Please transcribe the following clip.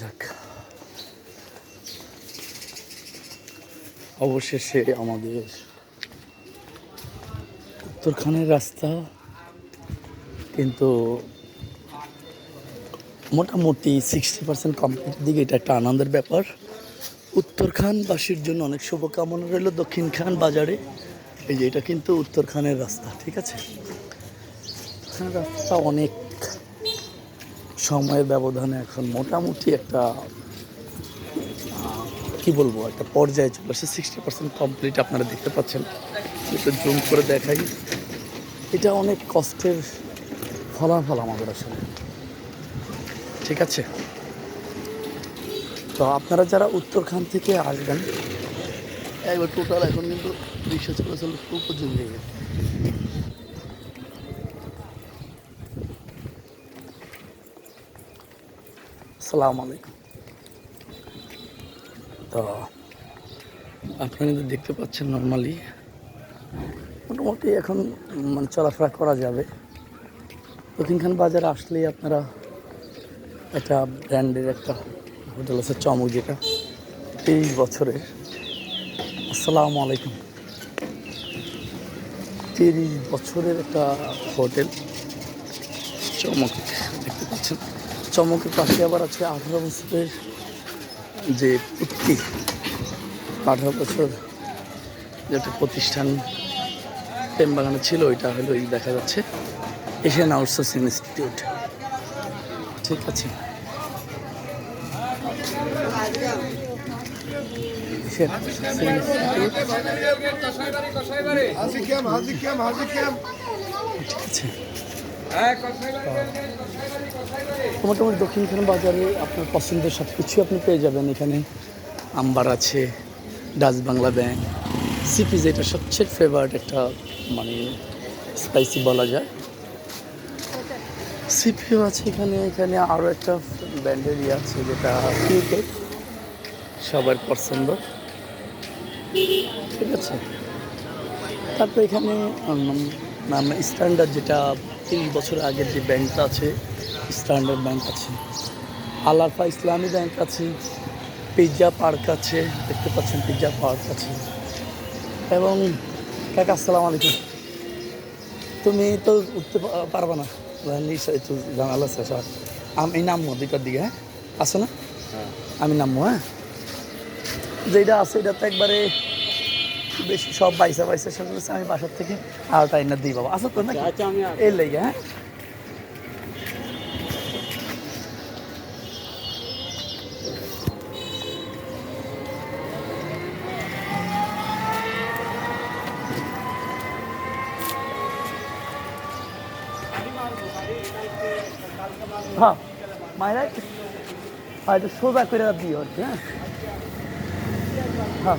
যাক। অবশেষে আমাদের উত্তরখানের রাস্তা, কিন্তু মোটামুটি সিক্সটি পার্সেন্ট কমপ্লিট দিকে এটা একটা আনন্দের ব্যাপার। উত্তরখানবাসীর জন্য অনেক শুভকামনা রইল দক্ষিণ খান বাজারে। এই যে এটা কিন্তু উত্তরখানের রাস্তা, ঠিক আছে? রাস্তা অনেক সময়ের ব্যবধানে এখন মোটামুটি একটা কি বলব, একটা পর্যায়ে চলে আসছে সিক্সটি পার্সেন্ট কমপ্লিট আপনারা দেখতে পাচ্ছেন। একটু জুম করে দেখাই। এটা অনেক কষ্টের ফলাফল আমাদের আসলে। ঠিক আছে? তো আপনারা যারা উত্তরখান থেকে আসবেন, একবার টোটাল এখন কিন্তু রিক্সা চলাচল খুব পর্যন্ত গেছে। আসসালামু আলাইকুম। তো আপনারা দেখতে পাচ্ছেন নর্মালি মোটামুটি এখন মানে চলাফেরা করা যাবে। দক্ষিণখান বাজারে আসলেই আপনারা একটা ব্র্যান্ডের একটা হোটেল আছে চমক যেটা, তেইশ বছরের। আসসালামু আলাইকুম। তিরিশ বছরের একটা হোটেল, চমক দেখতে পাচ্ছেন। চমকের পাশে আবার আছে আঠারো বছরের যে উত্তি আঠারো বছর যে একটা প্রতিষ্ঠান প্রেমবাগানে ছিল ওইটা হলো এই দেখা যাচ্ছে। Asian outsourcing institute. ঠিক আছে। ঠিক আছে। মোটামুটি দক্ষিণখান বাজারে আপনার পছন্দের সব কিছুই আপনি পেয়ে যাবেন। এখানে আম্বার আছে, ডাচ বাংলা ব্যাংক সিপি যেটা সবচেয়ে ফেভারিট একটা মানে স্পাইসি বলা যায়। সিপিও আছে এখানে এখানে আরও একটা ব্যান্ডের ইয়ে আছে যেটা ক্রিকেট সবার পছন্দ। ঠিক আছে। তারপর এখানে স্ট্যান্ডার্ড যেটা তিরিশ বছর আগের যে ব্যাংকটা আছে স্ট্যান্ডার্ড ব্যাংক আছে। আলাফা ইসলামী ব্যাংক আছে পিৎজা পার্ক আছে দেখতে পাচ্ছেন পিৎজা পার্ক আছে। এবং কাকা আসসালামু আলাইকুম। তুমি তো উঠতে পারবা না। নিশ্চয় একটু জানালা আছে স্যার আমি নামবো দুইটার দিকে হ্যাঁ? আসো না? আমি নামবো হ্যাঁ? যেটা আছে এটা তো একবারে বেশি সব বাইসা বাইসা সব কিছু আমি বাসার থেকে আর টাইম না দিই বাবা আসো তো না এর লেগে হ্যাঁ? হ্যাঁ মায়েরা হয়তো সোজা করে দিও হচ্ছে হ্যাঁ। হ্যাঁ।